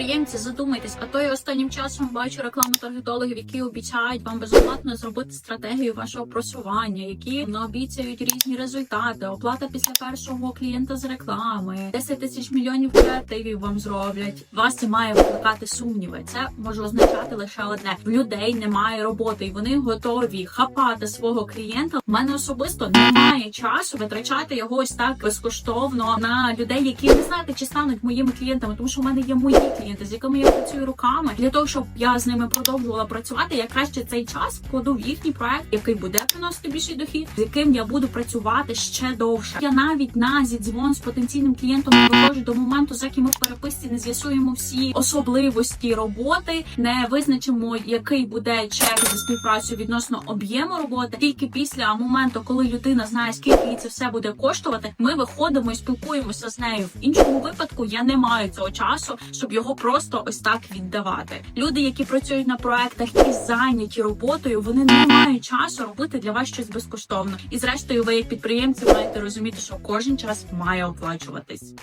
підприємці, задумайтесь, а то я останнім часом бачу рекламу таргетологів, які обіцяють вам безоплатно зробити стратегію вашого просування, які обіцяють різні результати, оплата після першого клієнта з реклами, 10 тисяч мільйонів креативів вам зроблять. Вас це має викликати сумніви. Це може означати лише одне: в людей немає роботи, і вони готові хапати свого клієнта. У мене особисто немає часу витрачати його ось так безкоштовно на людей, які не знаєте, чи стануть моїми клієнтами, тому що в мене є мої клієнти, з якими я працюю руками. Для того щоб я з ними продовжувала працювати, я краще цей час вкладу в їхній проект, який буде приносити більший дохід, з яким я буду працювати ще довше. Я навіть на зідзвон з потенційним клієнтом не до моменту, з яким ми в не з'ясуємо всі особливості роботи, не визначимо, який буде чек за співпрацю відносно об'єму роботи. Тільки після моменту, коли людина знає, скільки їй це все буде коштувати, ми виходимо і спілкуємося з нею. В іншому випадку я не маю цього часу, щоб його просто ось так віддавати. Люди, які працюють на проектах і зайняті роботою, вони не мають часу робити для вас щось безкоштовно. І зрештою, ви як підприємці маєте розуміти, що кожен час має оплачуватись.